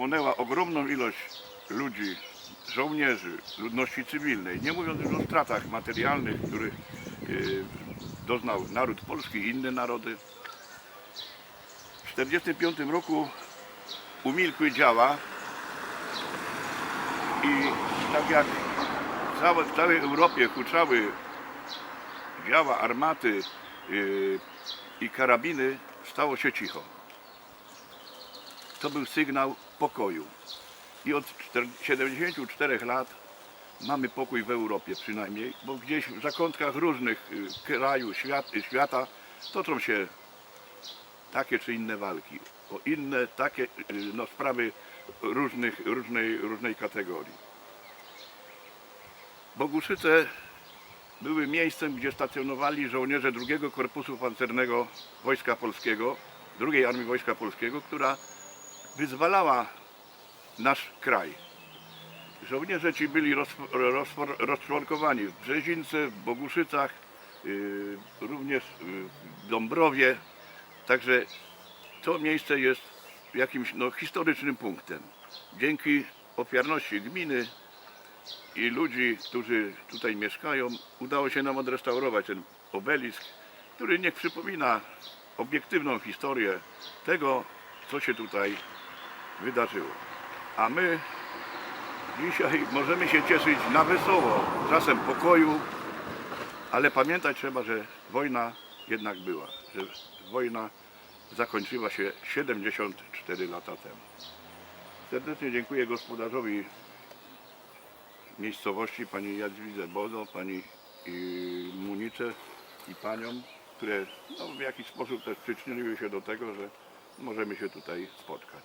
pochłonęła ogromną ilość ludzi, żołnierzy, ludności cywilnej, nie mówiąc już o stratach materialnych, których y, doznał naród polski i inne narody. W 1945 roku umilkły działa i tak jak w całej Europie huczały działa, armaty yy, i karabiny, stało się cicho. To był sygnał pokoju. I od czter- 74 lat mamy pokój w Europie przynajmniej, bo gdzieś w zakątkach różnych y, świat, y, świata toczą się takie czy inne walki, o inne takie y, no, sprawy różnych, różnej, różnej kategorii. Boguszyce były miejscem, gdzie stacjonowali żołnierze II Korpusu Pancernego Wojska Polskiego, II Armii Wojska Polskiego, która wyzwalała nasz kraj. Żołnierze ci byli rozczłonkowani w Brzezince, w Boguszycach, yy, również yy, w Dąbrowie. Także to miejsce jest jakimś no, historycznym punktem. Dzięki ofiarności gminy i ludzi, którzy tutaj mieszkają, udało się nam odrestaurować ten obelisk, który niech przypomina obiektywną historię tego, co się tutaj wydarzyło. A my dzisiaj możemy się cieszyć na wesoło, czasem pokoju, ale pamiętać trzeba, że wojna jednak była, że wojna zakończyła się 74 lata temu. Serdecznie dziękuję gospodarzowi miejscowości, pani Jadwidze Bodo, pani Munice i paniom, które no, w jakiś sposób też przyczyniły się do tego, że możemy się tutaj spotkać.